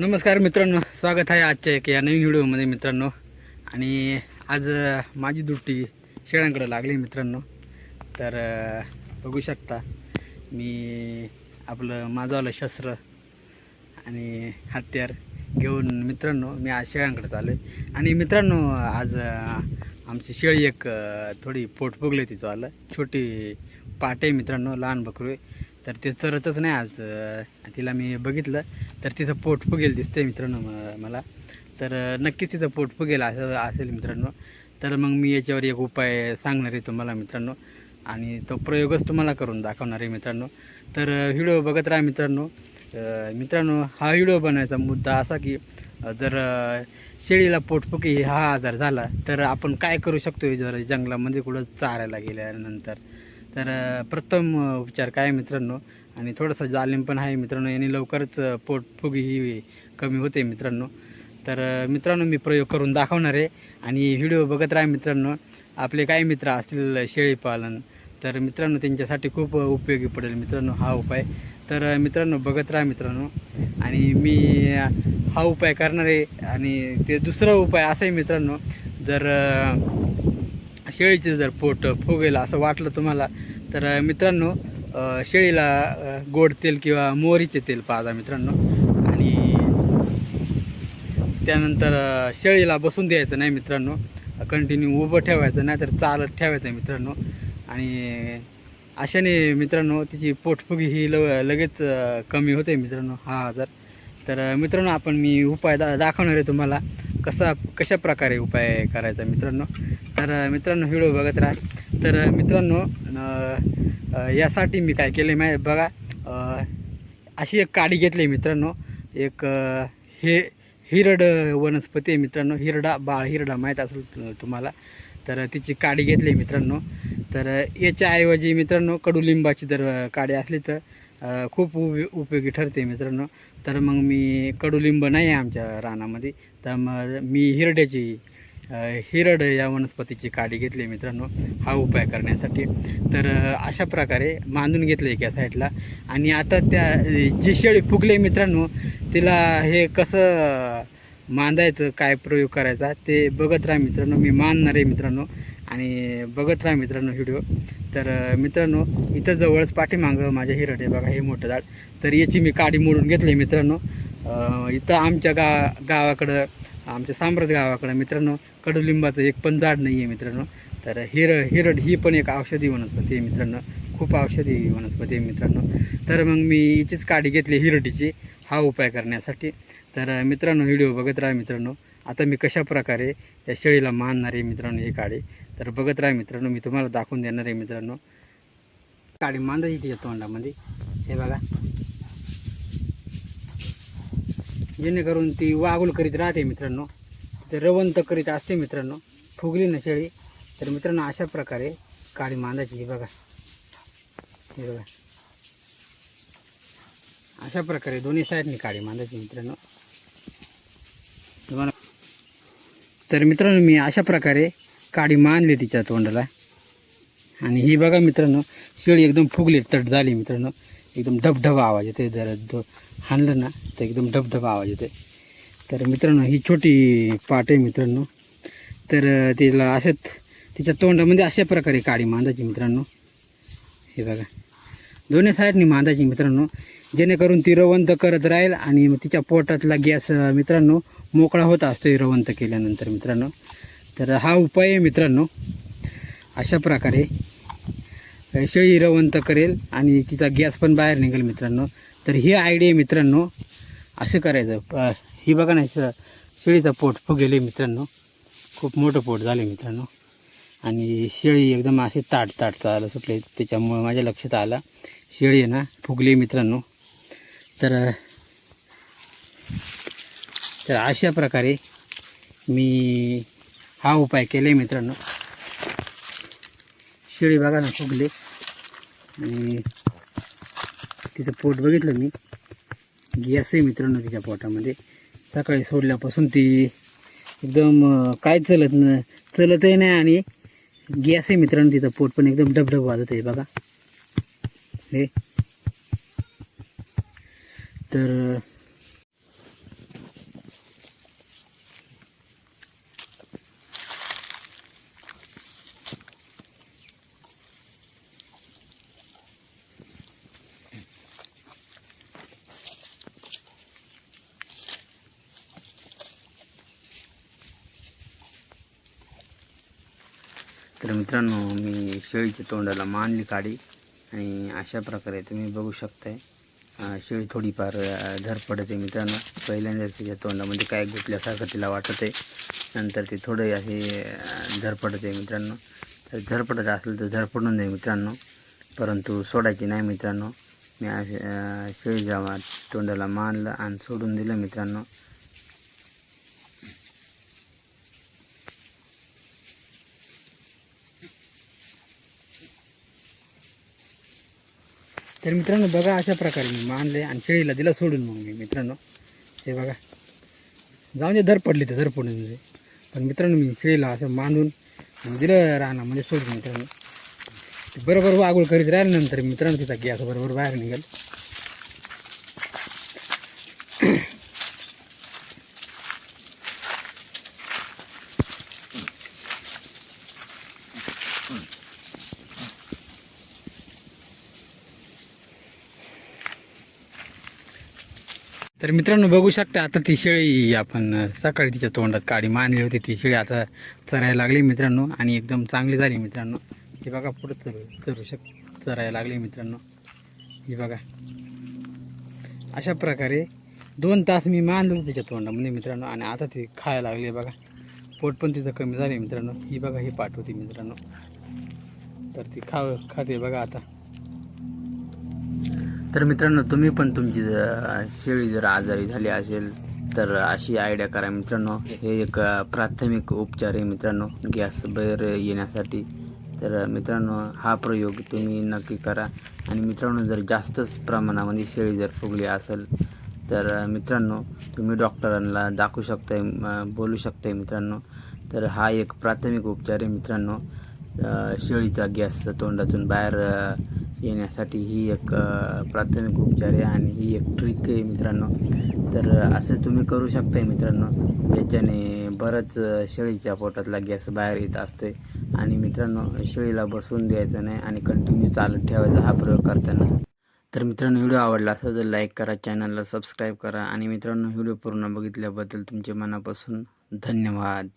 नमस्कार मित्रांनो स्वागत आहे आजच्या एक या नवीन व्हिडिओमध्ये मित्रांनो. आणि आज माझी दुट्टी शेळ्यांकडे लागली मित्रांनो. तर बघू शकता मी आपलं माझंवालं शस्त्र आणि हत्यार घेऊन मित्रांनो मी आज शेळ्यांकडे चालू आहे आणि मित्रांनो आज आमची शेळी एक थोडी पोट फुगली तिचं आलं. छोटी पाट आहे मित्रांनो लहान बकरू आहे. तर ते चरतच नाही आज. तिला मी बघितलं तर तिचं पोट फुगेल दिसतंय मित्रांनो मला. तर नक्कीच तिचं पोट फुगेल असं असेल मित्रांनो. तर मग मी याच्यावर एक उपाय सांगणार आहे तुम्हाला मित्रांनो. आणि तो प्रयोगच तुम्हाला करून दाखवणार आहे मित्रांनो. तर व्हिडिओ बघत राहा मित्रांनो. मित्रांनो हा व्हिडिओ बनवायचा मुद्दा असा की जर शेळीला पोटफुकी हा आजार झाला तर आपण काय करू शकतो जर जंगलामध्ये कुठं चारायला गेल्यानंतर? तर प्रथम उपचार काय मित्रांनो? आणि थोडंसं जालिम पण आहे मित्रांनो याने लवकरच पोटफुगी ही कमी होते मित्रांनो. तर मित्रांनो मी प्रयोग करून दाखवणार आहे. आणि व्हिडिओ बघत राहा मित्रांनो. आपले काही मित्र असतील शेळीपालन तर मित्रांनो त्यांच्यासाठी खूप उपयोगी पडेल मित्रांनो हा उपाय. तर मित्रांनो बघत राहा मित्रांनो. आणि मी हा उपाय करणार आहे. आणि ते दुसरा उपाय असा आहे मित्रांनो जर शेळीचं जर पोट फुगेल असं वाटलं तुम्हाला तर मित्रांनो शेळीला गोड तेल किंवा मोहरीचे तेल पाजा मित्रांनो. आणि त्यानंतर शेळीला बसून द्यायचं नाही मित्रांनो. कंटिन्यू उभं ठेवायचं नाही तर चालत ठेवायचं मित्रांनो. आणि अशाने मित्रांनो तिची पोटफुगी ही ल लगेच कमी होते मित्रांनो. हा आजार तर मित्रांनो आपण मी उपाय दा दाखवणार आहे तुम्हाला. कसा कशा प्रकारे उपाय करायचा मित्रांनो? तर मित्रांनो व्हिडिओ बघत राहा. तर मित्रांनो यासाठी मी काय केलं माहिती बघा? अशी एक काडी घेतली मित्रांनो. एक हे हिरड वनस्पती आहे मित्रांनो. हिरडा बाळ हिरडा माहीत असेल तुम्हाला. तर तिची काडी घेतली मित्रांनो. तर याच्याऐवजी मित्रांनो कडुलिंबाची जर काडी असली तर खूप उपयोगी ठरते मित्रांनो. तर मग मी कडुलिंब नाही आहे आमच्या रानामध्ये. तर मग मी हिरड्याची हिरड या वनस्पतीची काडी घेतली मित्रांनो हा उपाय करण्यासाठी. तर अशा प्रकारे बांधून घेतलं एका साईडला. आणि आता त्या जी शेळी फुगले मित्रांनो तिला हे कसं मांदायचं काय प्रयोग करायचा ते बघत राहा मित्रांनो. मी मानणार आहे मित्रांनो. आणि बघत राहा मित्रांनो व्हिडिओ. तर मित्रांनो इथं जवळच पाठीमागं माझ्या हिरड आहे बघा हे मोठं झाड. तर याची मी काडी मोडून घेतली मित्रांनो. इथं आमच्या गा गावाकडं आमच्या साम्रात गावाकडं मित्रांनो कडुलिंबाचं एक पण झाड नाही आहे मित्रांनो. तर हिर हिरड ही पण एक औषधी वनस्पती आहे मित्रांनो. खूप औषधी वनस्पती आहे मित्रांनो. तर मग मी हिचीच काडी घेतली हिरडीची. हा उपाय करण्यासाठी. तर मित्रांनो व्हिडिओ बघत राहा मित्रांनो. आता मी कशा प्रकारे त्या शेळीला मानणार आहे मित्रांनो ही काडी. तर बघत राहा मित्रांनो मी तुम्हाला दाखवून देणार आहे मित्रांनो. काडी मांदायची तिच्या तोंडामध्ये. हे बघा. जेणेकरून ती वागुल करीत राहते मित्रांनो. ते रवंत करीत असते मित्रांनो. फुगली ना शेळी. तर मित्रांनो अशा प्रकारे काळी मांदायची ही बघा. हे बघा. अशा प्रकारे दोन्ही साईडनी काळी मांदाची मित्रांनो. तुम्हाला तर मित्रांनो मी अशा प्रकारे काडी मानली तिच्या तोंडाला. आणि ही बघा मित्रांनो शेळी एकदम फुगली तट झाली मित्रांनो. एकदम डबडब आवाज येते जर हाणलं ना तर एकदम डबडब आवाज येते तर मित्रांनो ही छोटी पाट आहे मित्रांनो. तर तिला अशाच तिच्या तोंडामध्ये अशा प्रकारे काडी मांदाची मित्रांनो. हे बघा. दोन्ही साईडनी मांदाची मित्रांनो. जेणेकरून ती रवंत करत राहील आणि मग तिच्या पोटातला गॅस मित्रांनो मोकळा होत असतो रवंत केल्यानंतर मित्रांनो. तर हा उपाय आहे मित्रांनो. अशा प्रकारे शेळी रवंत करेल आणि तिचा गॅस पण बाहेर निघेल मित्रांनो. तर ही आयडिया मित्रांनो. असं करायचं. ही बघा ना शेळीचा शेळीचं पोट फुगेले मित्रांनो. खूप मोठं पोट झाले मित्रांनो. आणि शेळी एकदम अशी ताट ताट चालायला सुटले. त्याच्यामुळं माझ्या लक्षात आलं. शेळी आहे ना फुगली मित्रांनो. तर तर अशा प्रकारे मी हा उपाय केले मित्रांनो. शेळी बघा ना फुगले. आणि तिचं पोट बघितलं मी. गॅस आहे मित्रांनो तिच्या पोटामध्ये. सकाळी सोडल्यापासून ती एकदम काय चलत न चलतही नाही आणि गॅस आहे मित्रांनो तिचं पोट पण एकदम डबडब वाजत आहे बघा. हे. तर तर मित्रांनो मी शेळीच्या तोंडाला मांडली काढी आणि अशा प्रकारे तुम्ही बघू शकताय. शेळी थोडीफार धर पडते मित्रांनो. पहिल्यांदा तिच्या तोंडामध्ये काय गुतल्यासारखं तिला वाटत आहे नंतर ते थोडं असे अं, धरपडते मित्रांनो. तर धरपडत असेल तर धरपडून दे मित्रांनो. परंतु सोडायची नाही मित्रांनो. मी असे शेळी शेळीच्या तोंडाला मानलं आणि सोडून दिलं मित्रांनो. तर मित्रांनो बघा अशा प्रकारे मी मानले आणि शेळीला दिला सोडून मग मी मित्रांनो. हे बघा. जाऊन जे धर पडली तर धर पडून म्हणजे पण मित्रांनो मी शेळीला असं बांधून दिलं राहणार म्हणजे सोडून मित्रांनो. ते बरोबर वागोळ करीत राहिल्यानंतर मित्रांनो तिचा गॅस बरोबर बाहेर निघेल. तर मित्रांनो बघू शकता आता ती शेळी आपण सकाळी तिच्या तोंडात काडी मानली होती. ती शेळी आता चरायला लागली मित्रांनो आणि एकदम चांगली झाली मित्रांनो. ही बघा पुढं चरू चरू शक चरायला लागली मित्रांनो. ही बघा. अशा प्रकारे दोन तास मी मानलं होतं तिच्या तोंडामध्ये मित्रांनो आणि आता ती खायला लागली बघा. पोट पण तिचं कमी झाले मित्रांनो. ही बघा ही पाठवते मित्रांनो. तर ती खा खाते बघा आता. तर मित्रांनो तुम्ही पण तुमची जर शेळी जर आजारी झाली असेल तर अशी आयडिया करा मित्रांनो. हे एक प्राथमिक उपचार आहे मित्रांनो गॅस बाहेर येण्यासाठी. तर मित्रांनो हा प्रयोग तुम्ही नक्की करा. आणि मित्रांनो जर जास्तच प्रमाणामध्ये शेळी जर फुगली असेल तर मित्रांनो तुम्ही डॉक्टरांना दाखवू शकताय बोलू शकताय मित्रांनो. तर हा एक प्राथमिक उपचार आहे मित्रांनो. शेळीचा गॅस तोंडातून बाहेर येण्यासाठी ही एक प्राथमिक उपचार आहे आणि ही एक ट्रिक आहे मित्रांनो. तर असं तुम्ही करू शकताय मित्रांनो. याच्याने बरंच शेळीच्या पोटातला गॅस बाहेर येत असतो आहे आणि मित्रांनो शेळीला बसवून द्यायचं नाही आणि कंटिन्यू चालत ठेवायचा हा प्रयोग करताना. तर मित्रांनो व्हिडिओ आवडला असेल तर लाईक करा चॅनलला सबस्क्राईब करा. आणि मित्रांनो व्हिडिओ पूर्ण बघितल्याबद्दल तुमचे मनापासून धन्यवाद.